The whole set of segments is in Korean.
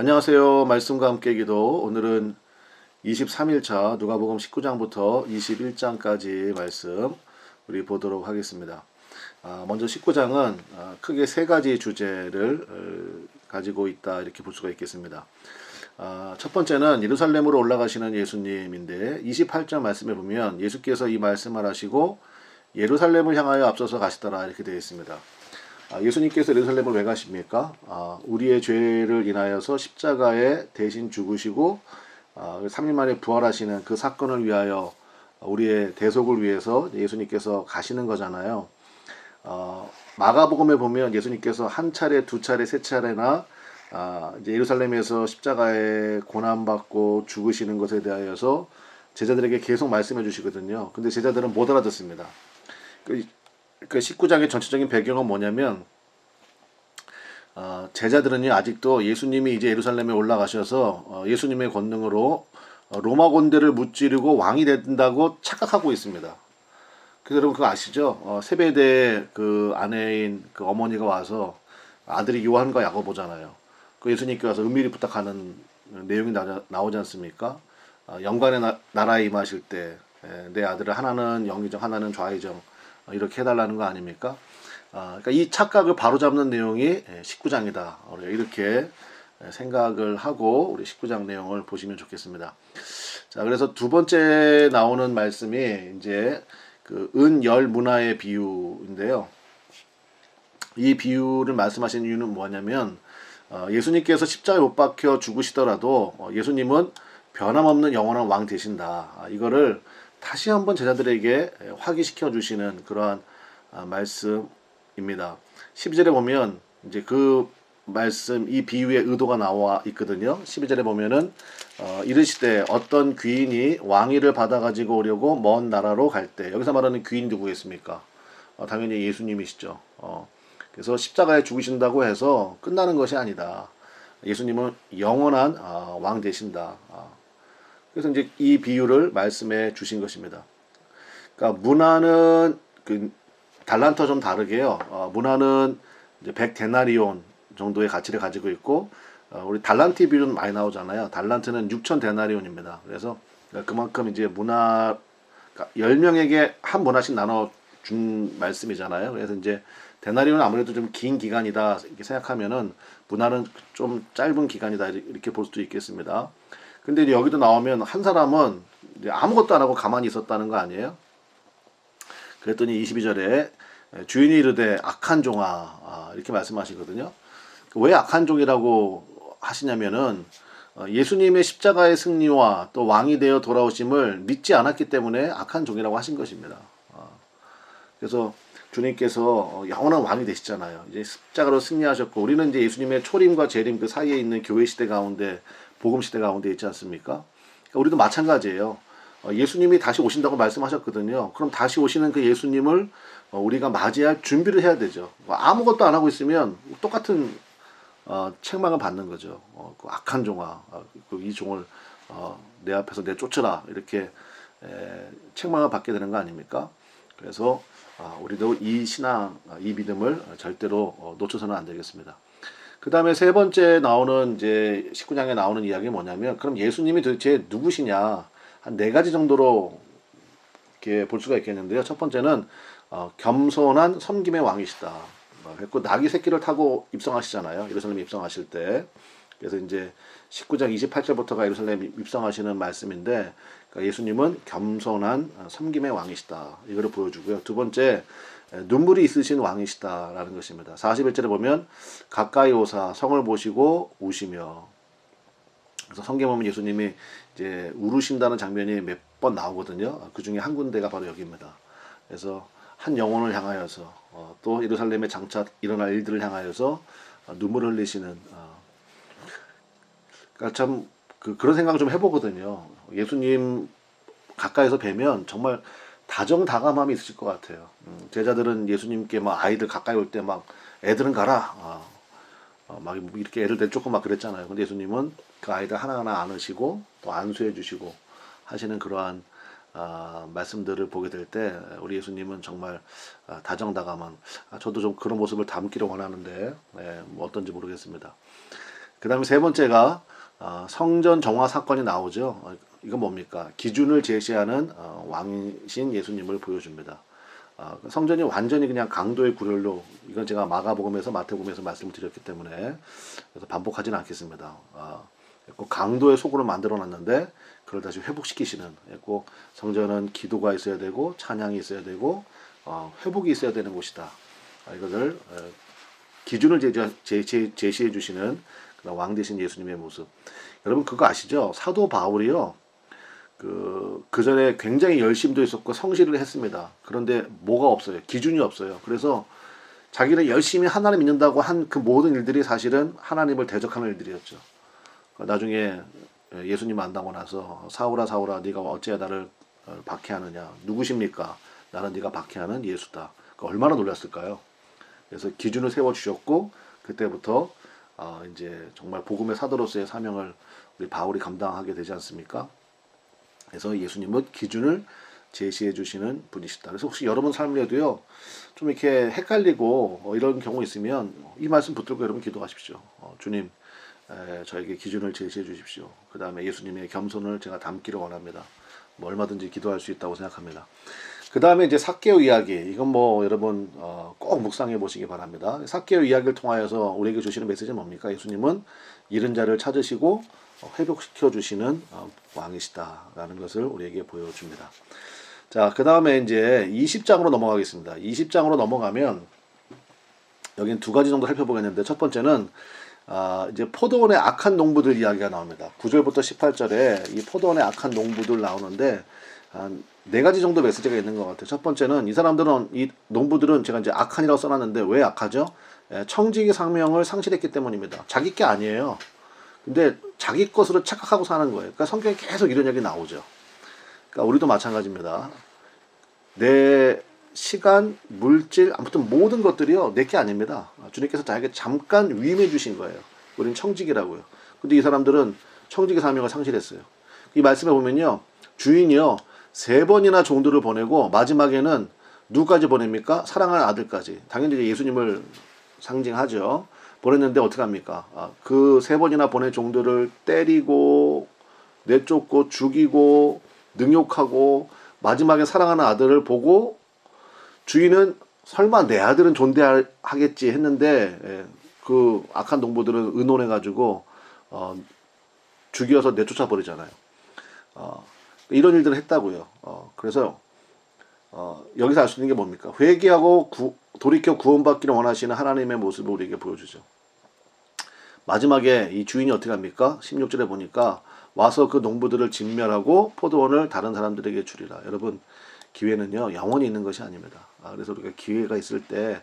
안녕하세요. 말씀과 함께 기도. 오늘은 23일차 누가복음 19장부터 21장까지 말씀 우리 보도록 하겠습니다. 아, 먼저 19장은 아, 크게 세 가지 주제를 어, 가지고 있다 이렇게 볼 수가 있겠습니다. 아, 첫 번째는 예루살렘으로 올라가시는 예수님인데 28장 말씀에 보면 예수께서 이 말씀을 하시고 예루살렘을 향하여 앞서서 가시더라 이렇게 되어 있습니다. 아, 예수님께서 예루살렘을 왜 가십니까? 아, 우리의 죄를 인하여서 십자가에 대신 죽으시고 아, 3일 만에 부활하시는 그 사건을 위하여 우리의 대속을 위해서 예수님께서 가시는 거잖아요. 어, 마가복음에 보면 예수님께서 한 차례, 두 차례, 세 차례나 아, 예루살렘에서 십자가에 고난받고 죽으시는 것에 대하여서 제자들에게 계속 말씀해 주시거든요. 근데 제자들은 못 알아듣습니다. 그, 그 19장의 전체적인 배경은 뭐냐면 어, 제자들은요 아직도 예수님이 이제 예루살렘에 올라가셔서 어, 예수님의 권능으로 어, 로마 군대를 무찌르고 왕이 된다고 착각하고 있습니다. 그래서 여러분 그거 아시죠? 어, 세베대 그 아내인 그 어머니가 와서 아들이 요한과 야고보잖아요. 그 예수님께 와서 은밀히 부탁하는 내용이 나, 나오지 않습니까? 어, 영광의 나, 나라에 임하실 때 내 아들을 하나는 영의정 하나는 좌의정 어, 이렇게 해달라는 거 아닙니까? 아, 그러니까 이 착각을 바로잡는 내용이 19장이다. 우리가 이렇게 생각을 하고 우리 19장 내용을 보시면 좋겠습니다. 자, 그래서 두 번째 나오는 말씀이 이제 그 은열 문화의 비유인데요. 이 비유를 말씀하신 이유는 뭐냐면 어, 예수님께서 십자가에 못 박혀 죽으시더라도 어, 예수님은 변함없는 영원한 왕 되신다. 아, 이거를 다시 한번 제자들에게 확인시켜 주시는 그러한 아, 말씀입니다. 12절에 보면 이제 그 말씀 이 비유의 의도가 나와 있거든요. 12절에 보면은 어, 이르시되 어떤 귀인이 왕위를 받아 가지고 오려고 먼 나라로 갈 때 여기서 말하는 귀인 누구겠습니까? 어, 당연히 예수님이시죠. 어, 그래서 십자가에 죽으신다고 해서 끝나는 것이 아니다. 예수님은 영원한 어, 왕 되신다. 어, 그래서 이제 이 비유를 말씀해 주신 것입니다. 그러니까 문화는 그 달란터 좀 다르게요. 어, 문화는 이제 100데나리온 정도의 가치를 가지고 있고 어, 우리 달란트 비율은 많이 나오잖아요. 달란트는 6천 데나리온입니다. 그래서 그만큼 이제 문화 그러니까 10명에게 한 문화씩 나눠 준 말씀이잖아요. 그래서 이제 데나리온은 아무래도 좀 긴 기간이다 이렇게 생각하면은 문화는 좀 짧은 기간이다 이렇게 볼 수도 있겠습니다. 근데 여기도 나오면 한 사람은 아무것도 안 하고 가만히 있었다는 거 아니에요? 그랬더니 22절에 주인이 이르되 악한 종아 아, 이렇게 말씀하시거든요. 왜 악한 종이라고 하시냐면은 어, 예수님의 십자가의 승리와 또 왕이 되어 돌아오심을 믿지 않았기 때문에 악한 종이라고 하신 것입니다. 아, 그래서 주님께서 어, 영원한 왕이 되시잖아요. 이제 십자가로 승리하셨고 우리는 이제 예수님의 초림과 재림 그 사이에 있는 교회 시대 가운데 복음 시대 가운데 있지 않습니까? 그러니까 우리도 마찬가지예요. 어, 예수님이 다시 오신다고 말씀하셨거든요. 그럼 다시 오시는 그 예수님을 우리가 맞이할 준비를 해야 되죠. 뭐 아무것도 안 하고 있으면 똑같은 어, 책망을 받는 거죠. 어, 그 악한 종아, 어, 그이 종을 어, 내 앞에서 내 쫓으라 이렇게 에, 책망을 받게 되는 거 아닙니까? 그래서 어, 우리도 이 신앙, 어, 이 믿음을 절대로 어, 놓쳐서는 안 되겠습니다. 그 다음에 세 번째 나오는 이제 19장에 나오는 이야기 뭐냐면 그럼 예수님이 도대체 누구시냐 한 네 가지 정도로 이렇게 볼 수가 있겠는데요. 첫 번째는 어, 겸손한 섬김의 왕이시다. 그랬고 낙이 새끼를 타고 입성하시잖아요. 예루살렘 입성하실 때. 그래서 이제 19장 28절부터가 예루살렘 입성하시는 말씀인데 그러니까 예수님은 겸손한 섬김의 왕이시다. 이거를 보여주고요. 두 번째 눈물이 있으신 왕이시다라는 것입니다. 41절에 보면 가까이 오사 성을 보시고 우시며 그래서 성경 보면 예수님이 이제 울으신다는 장면이 몇 번 나오거든요. 그 중에 한 군데가 바로 여기입니다. 그래서 한 영혼을 향하여서 어, 또 예루살렘의 장차 일어날 일들을 향하여서 어, 눈물을 흘리시는 어, 그러니까 참 그 그런 생각을 좀 해보거든요. 예수님 가까이서 뵈면 정말 다정다감함이 있으실 것 같아요. 음, 제자들은 예수님께 막 아이들 가까이 올 때 막 애들은 가라. 어, 어, 막 이렇게 애들 내쫓고 막 그랬잖아요. 근데 예수님은 그 아이들 하나하나 안으시고 또 안수해 주시고 하시는 그러한 아, 말씀들을 보게 될 때 우리 예수님은 정말 아, 다정다감한 아, 저도 좀 그런 모습을 담기를 원하는데 네, 뭐 어떤지 모르겠습니다. 그 다음에 세 번째가 어, 성전 정화 사건이 나오죠. 어, 이건 뭡니까? 기준을 제시하는 어, 왕이신 예수님을 보여줍니다. 어, 성전이 완전히 그냥 강도의 구렬로 이건 제가 마가복음에서 마태복음에서 말씀을 드렸기 때문에 그래서 반복하지는 않겠습니다. 어, 꼭 강도의 속으로 만들어 놨는데 그걸 다시 회복시키시는 꼭 성전은 기도가 있어야 되고 찬양이 있어야 되고 어, 회복이 있어야 되는 곳이다. 아, 이것을 어, 기준을 제시, 제시해 주시는 왕 대신 예수님의 모습. 여러분 그거 아시죠? 사도 바울이요. 그, 그 전에 굉장히 열심도 있었고 성실을 했습니다. 그런데 뭐가 없어요. 기준이 없어요. 그래서 자기는 열심히 하나님 믿는다고 한 그 모든 일들이 사실은 하나님을 대적하는 일들이었죠. 나중에 예수님 만나고 나서 사울아 사울아 네가 어찌해 나를 박해하느냐 누구십니까? 나는 네가 박해하는 예수다. 얼마나 놀랐을까요? 그래서 기준을 세워 주셨고 그때부터 어, 이제 정말 복음의 사도로서의 사명을 우리 바울이 감당하게 되지 않습니까? 그래서 예수님은 기준을 제시해 주시는 분이시다. 그래서 혹시 여러분 삶에도요, 좀 이렇게 헷갈리고 어, 이런 경우 있으면 이 말씀 붙들고 여러분 기도하십시오. 어, 주님, 에, 저에게 기준을 제시해 주십시오. 그 다음에 예수님의 겸손을 제가 담기를 원합니다. 뭐 얼마든지 기도할 수 있다고 생각합니다. 그 다음에 이제 사케오 이야기. 이건 뭐 여러분 어, 꼭 묵상해 보시기 바랍니다. 사케오 이야기를 통하여서 우리에게 주시는 메시지는 뭡니까? 예수님은 잃은 자를 찾으시고 어, 회복시켜 주시는 어, 왕이시다라는 것을 우리에게 보여줍니다. 자, 그 다음에 이제 20장으로 넘어가겠습니다. 20장으로 넘어가면 여기는 두 가지 정도 살펴보겠는데 첫 번째는 아, 이제 포도원의 악한 농부들 이야기가 나옵니다. 9절부터 18절에 이 포도원의 악한 농부들 나오는데 한 네 가지 정도 메시지가 있는 것 같아요. 첫 번째는 이 사람들은 이 농부들은 제가 이제 악한이라고 써놨는데 왜 악하죠? 예, 청지기 상명을 상실했기 때문입니다. 자기 게 아니에요. 근데 자기 것으로 착각하고 사는 거예요. 그러니까 성경에 계속 이런 얘기 나오죠. 그러니까 우리도 마찬가지입니다. 내 시간, 물질, 아무튼 모든 것들이요, 내게 아닙니다. 주님께서 자에게 잠깐 위임해 주신 거예요. 우리는 청직이라고요. 근데 이 사람들은 청직의 사명을 상실했어요. 이 말씀에 보면요, 주인이요, 세 번이나 종들을 보내고 마지막에는 누구까지 보냅니까? 사랑하는 아들까지. 당연히 예수님을 상징하죠. 보냈는데 어떻게 합니까? 아, 그 세 번이나 보낸 종들을 때리고 내쫓고 죽이고 능욕하고 마지막에 사랑하는 아들을 보고 주인은 설마 내 아들은 존대하겠지 했는데 예, 그 악한 동부들은 의논해 가지고 어, 죽여서 내쫓아 버리잖아요. 어, 이런 일들을 했다고요. 어, 그래서 어, 여기서 알 수 있는 게 뭡니까? 회개하고 구, 돌이켜 구원받기를 원하시는 하나님의 모습을 우리에게 보여주죠. 마지막에 이 주인이 어떻게 합니까? 16절에 보니까 와서 그 농부들을 진멸하고 포도원을 다른 사람들에게 주리라. 여러분, 기회는요, 영원히 있는 것이 아닙니다. 아, 그래서 우리가 기회가 있을 때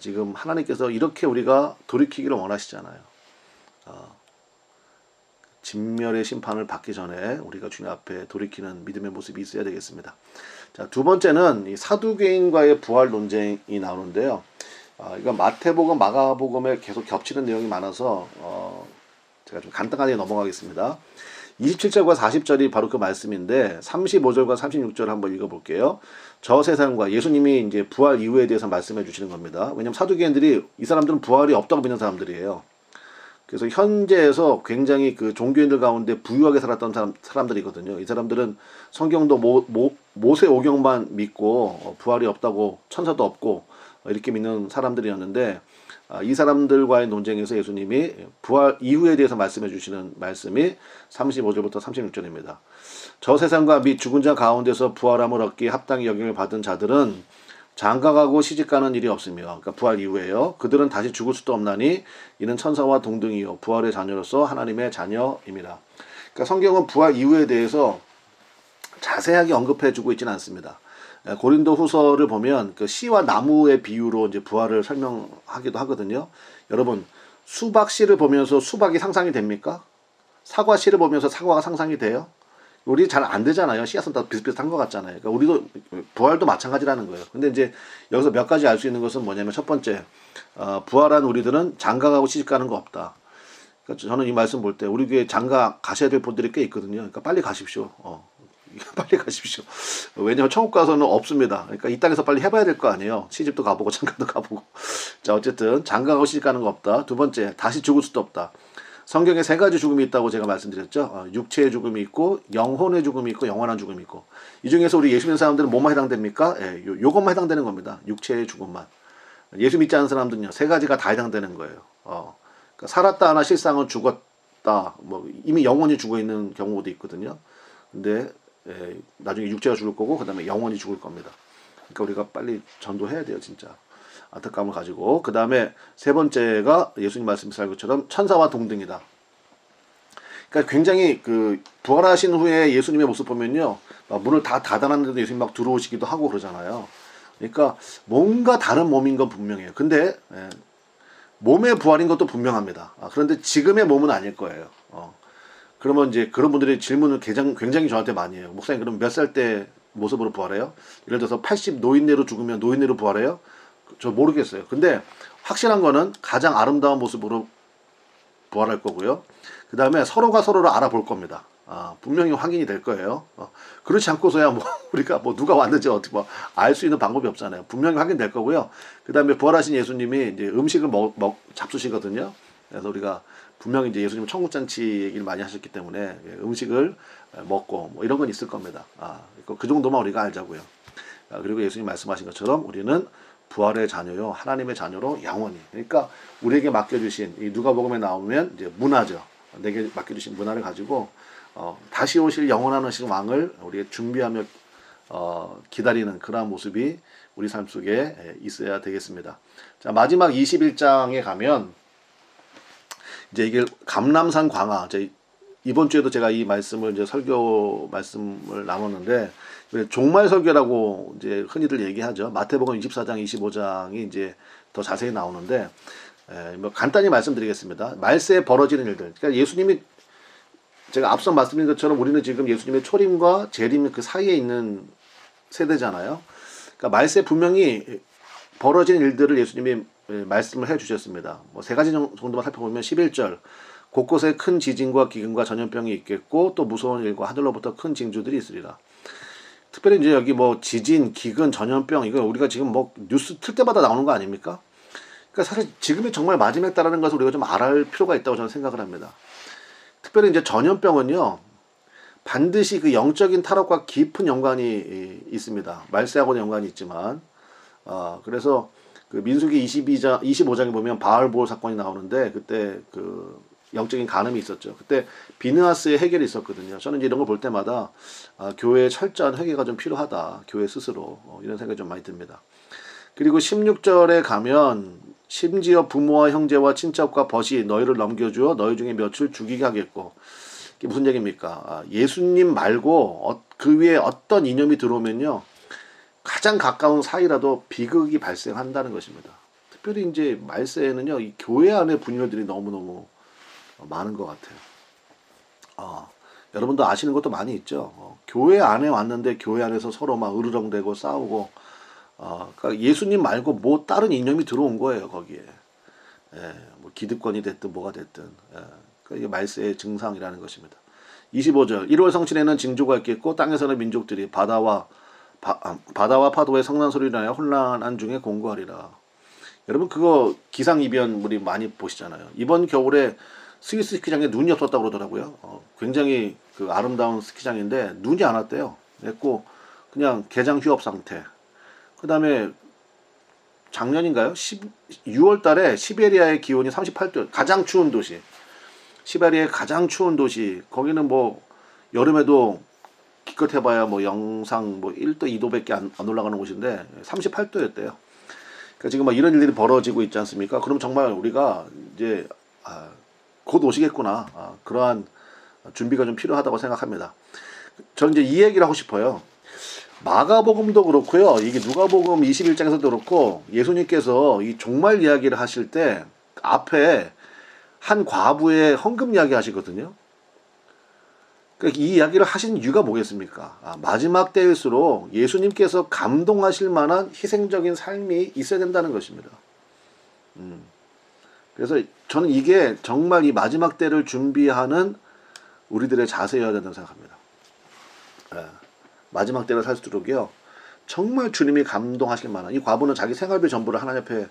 지금 하나님께서 이렇게 우리가 돌이키기를 원하시잖아요. 아, 진멸의 심판을 받기 전에 우리가 주님 앞에 돌이키는 믿음의 모습이 있어야 되겠습니다. 자, 두 번째는 이 사두개인과의 부활 논쟁이 나오는데요. 아, 이건 마태복음, 마가복음에 계속 겹치는 내용이 많아서 어, 제가 좀 간단하게 넘어가겠습니다. 27절과 40절이 바로 그 말씀인데 35절과 36절 한번 읽어볼게요. 저 세상과 예수님이 이제 부활 이후에 대해서 말씀해 주시는 겁니다. 왜냐하면 사두개인들이 이 사람들은 부활이 없다고 믿는 사람들이에요. 그래서 현재에서 굉장히 그 종교인들 가운데 부유하게 살았던 사람, 사람들이거든요. 이 사람들은 성경도 모, 모, 모세 오경만 믿고 어, 부활이 없다고 천사도 없고 이렇게 믿는 사람들이었는데 아, 이 사람들과의 논쟁에서 예수님이 부활 이후에 대해서 말씀해 주시는 말씀이 35절부터 36절입니다. 저 세상과 및 죽은 자 가운데서 부활함을 얻기 합당히 여김을 받은 자들은 장가가고 시집가는 일이 없으며 그러니까 부활 이후에요. 그들은 다시 죽을 수도 없나니 이는 천사와 동등이요 부활의 자녀로서 하나님의 자녀입니다. 그러니까 성경은 부활 이후에 대해서 자세하게 언급해 주고 있지는 않습니다. 예, 고린도 후서를 보면 그 씨와 나무의 비유로 이제 부활을 설명하기도 하거든요. 여러분, 수박 씨를 보면서 수박이 상상이 됩니까? 사과 씨를 보면서 사과가 상상이 돼요? 우리 잘 안 되잖아요. 씨앗은 다 비슷비슷한 것 같잖아요. 그러니까 우리도 부활도 마찬가지라는 거예요. 근데 이제 여기서 몇 가지 알 수 있는 것은 뭐냐면 첫 번째, 어, 부활한 우리들은 장가가고 시집가는 거 없다. 그러니까 저는 이 말씀 볼 때 우리 교회 장가 가셔야 될 분들이 꽤 있거든요. 그러니까 빨리 가십시오. 어. 빨리 가십시오. 왜냐하면 천국 가서는 없습니다. 그러니까 이 땅에서 빨리 해봐야 될 거 아니에요. 시집도 가보고 장가도 가보고. 자 어쨌든 장가가고 시집 가는 거 없다. 두 번째 다시 죽을 수도 없다. 성경에 세 가지 죽음이 있다고 제가 말씀드렸죠. 어, 육체의 죽음이 있고 영혼의 죽음이 있고 영원한 죽음이 있고 이 중에서 우리 예수 믿는 사람들은 뭐만 해당됩니까? 예, 요, 요것만 해당되는 겁니다. 육체의 죽음만. 예수 믿지 않는 사람들은요 세 가지가 다 해당되는 거예요. 어, 그러니까 살았다 하나 실상은 죽었다. 뭐 이미 영혼이 죽어 있는 경우도 있거든요. 근데 예, 나중에 육체가 죽을 거고 그다음에 영혼이 죽을 겁니다. 그러니까 우리가 빨리 전도해야 돼요, 진짜. 안타까움을 가지고 그 다음에 세 번째가 예수님 말씀하신 것처럼 천사와 동등이다. 그러니까 굉장히 그 부활하신 후에 예수님의 모습 보면요, 막 문을 다 닫아놨는데도 예수님 막 들어오시기도 하고 그러잖아요. 그러니까 뭔가 다른 몸인 건 분명해요. 근데 예, 몸의 부활인 것도 분명합니다. 아, 그런데 지금의 몸은 아닐 거예요. 어. 그러면 이제 그런 분들이 질문을 굉장히, 굉장히 저한테 많이 해요. 목사님 그럼 몇 살 때 모습으로 부활해요? 예를 들어서 80 노인네로 죽으면 노인네로 부활해요? 저 모르겠어요. 근데 확실한 거는 가장 아름다운 모습으로 부활할 거고요. 그 다음에 서로가 서로를 알아볼 겁니다. 아, 분명히 확인이 될 거예요. 어, 그렇지 않고서야 뭐 우리가 뭐 누가 왔는지 어떻게 뭐 알 수 있는 방법이 없잖아요. 분명히 확인될 거고요. 그 다음에 부활하신 예수님이 이제 음식을 먹, 먹 잡수시거든요. 그래서 우리가 분명히 이제 예수님 천국잔치 얘기를 많이 하셨기 때문에 예, 음식을 먹고 뭐 이런 건 있을 겁니다. 아, 그 정도만 우리가 알자고요. 아, 그리고 예수님 말씀하신 것처럼 우리는 부활의 자녀요, 하나님의 자녀로 영원히. 그러니까 우리에게 맡겨주신 이 누가복음에 나오면 이제 문화죠. 내게 맡겨주신 문화를 가지고 어, 다시 오실 영원한 오신 왕을 우리가 준비하며 어, 기다리는 그러한 모습이 우리 삶 속에 있어야 되겠습니다. 자 마지막 21장에 가면 이제 이게 감람산 광화. 이제 이번 주에도 제가 이 말씀을 이제 설교 말씀을 나눴는데 종말 설교라고 이제 흔히들 얘기하죠. 마태복음 24장, 25장이 이제 더 자세히 나오는데 에, 뭐 간단히 말씀드리겠습니다. 말세에 벌어지는 일들. 그러니까 예수님이 제가 앞서 말씀드린 것처럼 우리는 지금 예수님의 초림과 재림 그 사이에 있는 세대잖아요. 그러니까 말세 분명히 벌어진 일들을 예수님이 말씀을 해 주셨습니다. 뭐 세 가지 정도만 살펴보면 11절 곳곳에 큰 지진과 기근과 전염병이 있겠고 또 무서운 일과 하늘로부터 큰 징조들이 있으리라. 특별히 이제 여기 뭐 지진, 기근, 전염병 이거 우리가 지금 뭐 뉴스 틀 때마다 나오는 거 아닙니까? 그러니까 사실 지금이 정말 마지막다라는 것을 우리가 좀 알아야 필요가 있다고 저는 생각을 합니다. 특별히 이제 전염병은요 반드시 그 영적인 탈옥과 깊은 연관이 있습니다. 말세하고는 연관이 있지만 어, 그래서 그 민수기 22장 25장에 보면 바알볼 사건이 나오는데 그때 그 영적인 간음이 있었죠. 그때 비느하스의 해결이 있었거든요. 저는 이제 이런 걸 볼 때마다 아, 교회의 철저한 회개가 좀 필요하다. 교회 스스로 어, 이런 생각이 좀 많이 듭니다. 그리고 16절에 가면 심지어 부모와 형제와 친척과 벗이 너희를 넘겨주어 너희 중에 몇을 죽이게 하겠고 이게 무슨 얘기입니까? 아, 예수님 말고 어, 그 위에 어떤 이념이 들어오면요 가장 가까운 사이라도 비극이 발생한다는 것입니다. 특별히 이제 말세에는요 이 교회 안에 분열들이 너무 너무 많은 것 같아요. 어, 여러분도 아시는 것도 많이 있죠. 어, 교회 안에 왔는데 교회 안에서 서로 막 으르렁대고 싸우고, 어, 그러니까 예수님 말고 뭐 다른 이념이 들어온 거예요 거기에. 예, 뭐 기득권이 됐든 뭐가 됐든. 예, 그러니까 이게 말세의 증상이라는 것입니다. 25절 1월 성신에는 징조가 있겠고 땅에서는 민족들이 바다와 바, 아, 바다와 파도의 성난 소리를 하여 혼란한 중에 공고하리라. 여러분 그거 기상이변 우리 많이 보시잖아요. 이번 겨울에 스위스 스키장에 눈이 없었다고 그러더라고요. 어, 굉장히 그 아름다운 스키장인데 눈이 안 왔대요. 그랬고 그냥 개장 휴업 상태. 그 다음에 작년인가요? 10, 6월 달에 시베리아의 기온이 38도, 가장 추운 도시. 시베리아의 가장 추운 도시. 거기는 뭐 여름에도 기껏 해봐야 뭐 영상 뭐 1도, 2도밖에 안, 안 올라가는 곳인데 38도였대요. 그러니까 지금 막 이런 일들이 벌어지고 있지 않습니까? 그럼 정말 우리가 이제 아, 곧 오시겠구나. 아, 그러한 준비가 좀 필요하다고 생각합니다. 저는 이제 이 얘기를 하고 싶어요. 마가복음도 그렇고요. 이게 누가복음 21장에서도 그렇고 예수님께서 이 종말 이야기를 하실 때 앞에 한 과부의 헌금 이야기 하시거든요. 그러니까 이 이야기를 하신 이유가 뭐겠습니까? 아, 마지막 때일수록 예수님께서 감동하실 만한 희생적인 삶이 있어야 된다는 것입니다. 음. 그래서 저는 이게 정말 이 마지막 때를 준비하는 우리들의 자세여야 된다고 생각합니다. 예, 마지막 때를 살수록요 정말 주님이 감동하실 만한 이 과부는 자기 생활비 전부를 하나님 앞에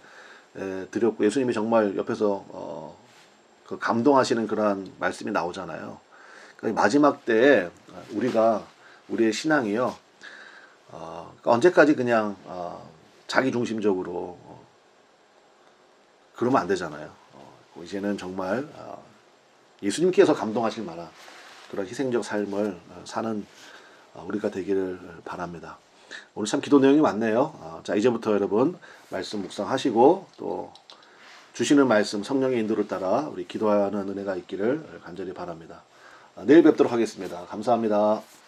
에, 드렸고 예수님이 정말 옆에서 어, 그 감동하시는 그러한 말씀이 나오잖아요. 그 마지막 때에 우리가 우리의 신앙이요. 어, 그러니까 언제까지 그냥 어, 자기 중심적으로 어, 그러면 안 되잖아요. 어, 이제는 정말 어, 예수님께서 감동하실 만한 그런 희생적 삶을 어, 사는 어, 우리가 되기를 바랍니다. 오늘 참 기도 내용이 많네요. 어, 자 이제부터 여러분 말씀 묵상하시고 또 주시는 말씀 성령의 인도를 따라 우리 기도하는 은혜가 있기를 간절히 바랍니다. 아, 내일 뵙도록 하겠습니다. 감사합니다.